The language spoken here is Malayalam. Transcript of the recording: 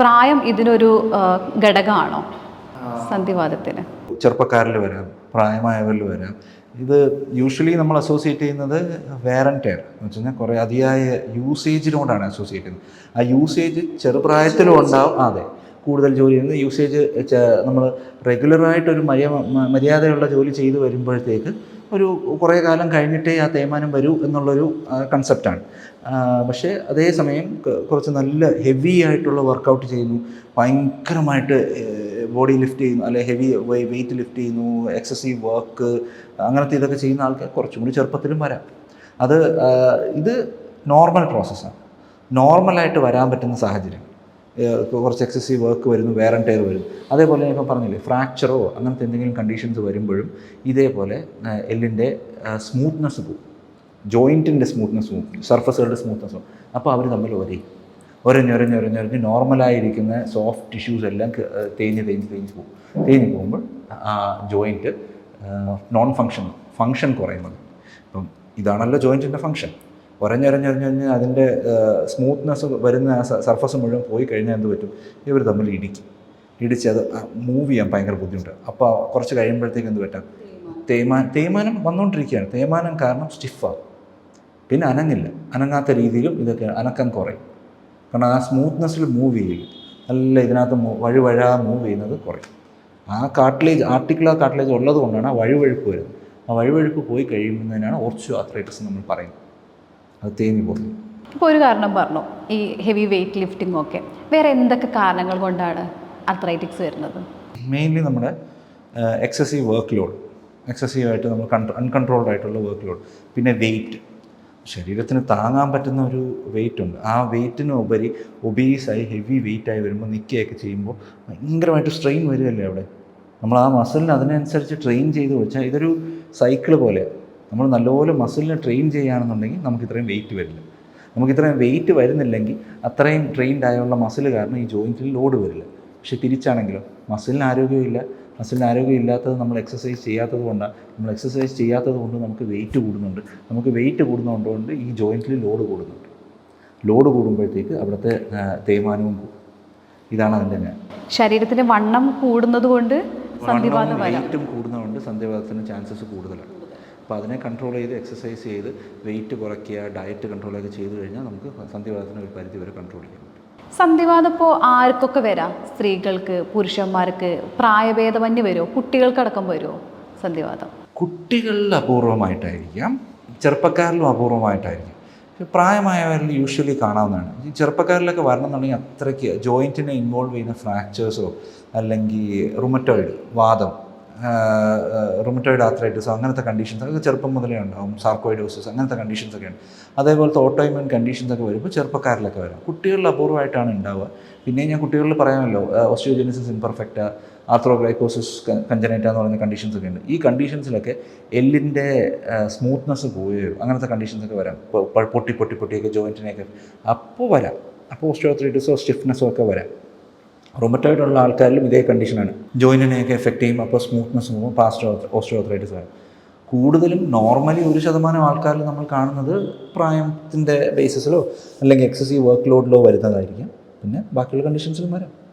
പ്രായം ഇതിനൊരു ഘടകമാണോ സന്ധിവാദത്തിന് ചെറുപ്പക്കാരിൽ വരാം പ്രായമായവരിൽ വരാം. ഇത് യൂഷ്വലി നമ്മൾ അസോസിയേറ്റ് ചെയ്യുന്നത് വെയർ ആൻഡ് ടയർ എന്ന് വെച്ച് കഴിഞ്ഞാൽ കുറേ അതിയായ യൂസേജിനോടാണ് അസോസിയേറ്റ് ചെയ്യുന്നത്. ആ യൂസേജ് ചെറുപ്രായത്തിലും ഉണ്ടാവും അതെ. കൂടുതൽ ജോലി ചെയ്യുന്നത് യൂസേജ് നമ്മൾ റെഗുലറായിട്ടൊരു മര്യ മര്യാദയുള്ള ജോലി ചെയ്തു വരുമ്പോഴത്തേക്ക് ഒരു കുറേ കാലം കഴിഞ്ഞിട്ടേ ആ തേയ്മാനം വരൂ എന്നുള്ളൊരു കൺസെപ്റ്റാണ് പക്ഷേ അതേസമയം കുറച്ച് നല്ല ഹെവി ആയിട്ടുള്ള വർക്കൗട്ട് ചെയ്യുന്നു. ഭയങ്കരമായിട്ട് ബോഡി ലിഫ്റ്റ് ചെയ്യുന്നു അല്ലെ ഹെവി വെയിറ്റ് ലിഫ്റ്റ് ചെയ്യുന്നു എക്സസീവ് വർക്ക് അങ്ങനത്തെ ഇതൊക്കെ ചെയ്യുന്ന ആൾക്കാർ കുറച്ചും കൂടി ചെറുപ്പത്തിലും വരാം. അത് ഇത് നോർമൽ പ്രോസസ്സാണ് നോർമലായിട്ട് വരാൻ പറ്റുന്ന സാഹചര്യം കുറച്ച് എക്സസീവ് വർക്ക് വരുന്നു വേറെ ടയർ വരുന്നു. അതേപോലെ ഞാൻ ഇപ്പോൾ പറഞ്ഞില്ലേ ഫ്രാക്ചറോ അങ്ങനത്തെ എന്തെങ്കിലും കണ്ടീഷൻസ് വരുമ്പോഴും ഇതേപോലെ എല്ലിന്റെ സ്മൂത്ത്നെസ് പോകും ജോയിന്റിന്റെ സ്മൂത്ത്നെസ് പോകും സർഫസുകളുടെ സ്മൂത്ത്നെസ് പോകും അപ്പോൾ അവർ തമ്മിൽ ഒരയും. ഒരഞ്ഞൊരഞ്ഞൊരഞ്ഞൊരഞ്ഞ് നോർമലായിരിക്കുന്ന സോഫ്റ്റ് ടിഷ്യൂസ് എല്ലാം തേഞ്ഞ് തേഞ്ഞ് തേഞ്ഞ് പോകും തേഞ്ഞ് പോകുമ്പോൾ ജോയിന്റ് നോൺ ഫങ്ഷൻ ഫങ്ഷൻ കുറയുന്നത്. അപ്പം ഇതാണല്ലോ ജോയിന്റിന്റെ ഫങ്ഷൻ ഒരഞ്ഞൊരഞ്ഞൊരഞ്ഞൊരഞ്ഞ് അതിന്റെ സ്മൂത്ത്നെസ് വരുന്ന ആ സർഫസ് മുഴുവൻ പോയി കഴിഞ്ഞാൽ എന്ത് പറ്റും? ഇവർ തമ്മിൽ ഇടിക്കും. ഇടിച്ച് അത് മൂവ് ചെയ്യാൻ ഭയങ്കര ബുദ്ധിമുട്ടാണ് അപ്പോൾ കുറച്ച് കഴിയുമ്പോഴത്തേക്ക് എന്ത് പറ്റാം? തേയ്മാൻ തേയ്മാനം. വന്നുകൊണ്ടിരിക്കുകയാണ് തേയ്മാനം കാരണം സ്റ്റിഫാണ് പിന്നെ അനങ്ങില്ല. അനങ്ങാത്ത രീതിയിലും ഇതൊക്കെ അനക്കം കുറയും. കാരണം ആ സ്മൂത്ത്നെസ്സിൽ മൂവ് ചെയ്യും. നല്ല ഇതിനകത്ത് വഴുവഴാ മൂവ് ചെയ്യുന്നത് കുറയും. ആ കാട്ടിലേജ് ആർട്ടിക്കുലർ കാട്ടിലേജ് ഉള്ളത് കൊണ്ടാണ് ആ വഴുവഴുപ്പ് വരുന്നത്. ആ വഴുവഴുപ്പ് പോയി കഴിയുന്നതിനാണ് ഓർച്ചു ആത്രൈറ്റിസ് നമ്മൾ പറയുന്നത്. അത് തേഞ്ഞു പോകുന്നു ഇപ്പോൾ ഒരു കാരണം പറഞ്ഞു ഈ ഹെവി വെയിറ്റ് ലിഫ്റ്റിംഗ് ഒക്കെ. വേറെ എന്തൊക്കെ കാരണങ്ങൾ കൊണ്ടാണ് അത്രൈറ്റിക്സ് വരുന്നത്? മെയിൻലി നമ്മുടെ എക്സസീവ് വർക്ക് ലോഡ് എക്സസീവ് ആയിട്ട് നമ്മൾ കൺട്രോ അൺകൺട്രോൾഡ് ആയിട്ടുള്ള വർക്ക് ലോഡ് പിന്നെ വെയിറ്റ് ശരീരത്തിന് താങ്ങാൻ പറ്റുന്ന ഒരു വെയിറ്റ് ഉണ്ട്. ആ വെയിറ്റിന് ഉപരി ഒബീസായി ഹെവി വെയിറ്റായി വരുമ്പോൾ നിൽക്കുകയൊക്കെ ചെയ്യുമ്പോൾ ഭയങ്കരമായിട്ട് സ്ട്രെയിൻ വരികയല്ലേ അവിടെ? നമ്മൾ ആ മസിലിന് അതിനനുസരിച്ച് ട്രെയിൻ ചെയ്ത് വെച്ചാൽ ഇതൊരു സൈക്കിൾ പോലെയാണ് നമ്മൾ നല്ലപോലെ മസിലിനെ ട്രെയിൻ ചെയ്യുകയാണെന്നുണ്ടെങ്കിൽ നമുക്ക് ഇത്രയും വെയിറ്റ് വരില്ല. നമുക്ക് ഇത്രയും വെയിറ്റ് വരുന്നില്ലെങ്കിൽ അത്രയും ട്രെയിൻഡ് ആയുള്ള മസിൽ കാരണം ഈ ജോയിന്റിൽ ലോഡ് വരില്ല. പക്ഷേ തിരിച്ചാണെങ്കിലോ? മസിലിന് ആരോഗ്യമില്ല. മസിലിന് ആരോഗ്യം ഇല്ലാത്തത് നമ്മൾ എക്സസൈസ് ചെയ്യാത്തത് കൊണ്ടാണ് നമ്മൾ എക്സസൈസ് ചെയ്യാത്തത് കൊണ്ട് നമുക്ക് വെയിറ്റ് കൂടുന്നുണ്ട്. നമുക്ക് വെയിറ്റ് കൂടുന്നതുകൊണ്ട് ഈ ജോയിന്റിൽ ലോഡ് കൂടുന്നുണ്ട്. ലോഡ് കൂടുമ്പോഴത്തേക്ക് അവിടുത്തെ തേയ്മാനവും കൂടും. ഇതാണ് അതിന്റെ ഞാൻ ശരീരത്തിന്റെ വണ്ണം കൂടുന്നത് കൊണ്ട് വെയിറ്റും കൂടുന്നതുകൊണ്ട് സന്ധ്യവാദത്തിന് ചാൻസസ് കൂടുതലാണ്. അപ്പോൾ അതിനെ കൺട്രോൾ ചെയ്ത് എക്സസൈസ് ചെയ്ത് വെയിറ്റ് കുറയ്ക്കുക ഡയറ്റ് കൺട്രോളൊക്കെ ചെയ്ത് കഴിഞ്ഞാൽ നമുക്ക് സന്ധിവാദത്തിന് ഒരു പരിധി വരെ കൺട്രോൾ ചെയ്യാം സന്ധിവാദം ഇപ്പോൾ ആർക്കൊക്കെ വരാം? സ്ത്രീകൾക്ക് പുരുഷന്മാർക്ക് പ്രായഭേദമന്യ വരുമോ കുട്ടികൾക്കടക്കം വരുമോ സന്ധിവാദം കുട്ടികളിൽ അപൂർവമായിട്ടായിരിക്കാം ചെറുപ്പക്കാരിലും അപൂർവമായിട്ടായിരിക്കും. പ്രായമായവരിൽ യൂഷ്വലി കാണാവുന്നതാണ്. ഈ ചെറുപ്പക്കാരിലൊക്കെ വരണം എന്നുണ്ടെങ്കിൽ അത്രയ്ക്ക് ജോയിന്റിനെ ഇൻവോൾവ് ചെയ്യുന്ന ഫ്രാക്ചേഴ്സോ അല്ലെങ്കിൽ റുമറ്റോയിഡ് വാദം റുമറ്റോയിഡ് ആത്രൈറ്റിസ് അങ്ങനത്തെ കണ്ടീഷൻസ് അതൊക്കെ ചെറുപ്പം മുതലേ ഉണ്ടാവും. സാർക്കോയിഡോസിസ് അങ്ങനത്തെ കണ്ടീഷൻസ് ഒക്കെ ഉണ്ട്. അതേപോലത്തെ ഓട്ടോയിമ്യൂൺ കണ്ടീഷൻസ് ഒക്കെ വരുമ്പോൾ ചെറുപ്പക്കാരിലൊക്കെ വരാം. കുട്ടികളിൽ അപൂർവമായിട്ടാണ് ഉണ്ടാവുക. പിന്നെ ഞാൻ കുട്ടികളിൽ പറയാമല്ലോ ഓസ്റ്റിയോജെനിസിസ് ഇംപെർഫെക്റ്റ് ആർത്രോഗ്ലൈക്കോസിസ് കഞ്ചനേറ്റ എന്ന് പറയുന്ന കണ്ടീഷൻസ് ഒക്കെ ഉണ്ട്. ഈ കണ്ടീഷൻസിലൊക്കെ എല്ലിന്റെ സ്മൂത്ത്നെസ് പോവുകയോ അങ്ങനത്തെ കണ്ടീഷൻസ് ഒക്കെ വരാം. പൊട്ടി പൊട്ടി പൊട്ടിയൊക്കെ ജോയിന്റിനെയൊക്കെ അപ്പോൾ വരാം. അപ്പോൾ ഓസ്റ്റിയോത്രൈറ്റിസോ സ്റ്റിഫ്നെസ്സോ ഒക്കെ വരാം. റൊമറ്റോയിഡ് ഉള്ള ആൾക്കാരിലും ഇതേ കണ്ടീഷനാണ് ജോയിന്റിനെയൊക്കെ എഫക്റ്റ് ചെയ്യും. അപ്പോൾ സ്മൂത്ത്നെസ് പോകും പാസ്റ്റ് ഓസ്റ്റിയോത്രൈറ്റിസ് ആണ്. കൂടുതലും നോർമലി ഒരു ശതമാനം ആൾക്കാരിൽ നമ്മൾ കാണുന്നത് പ്രായത്തിന്റെ ബേസിസിലോ അല്ലെങ്കിൽ എക്സസീവ് വർക്ക് ലോഡിലോ വരുന്നതായിരിക്കും. പിന്നെ ബാക്കിയുള്ള കണ്ടീഷൻസിലും വരാം.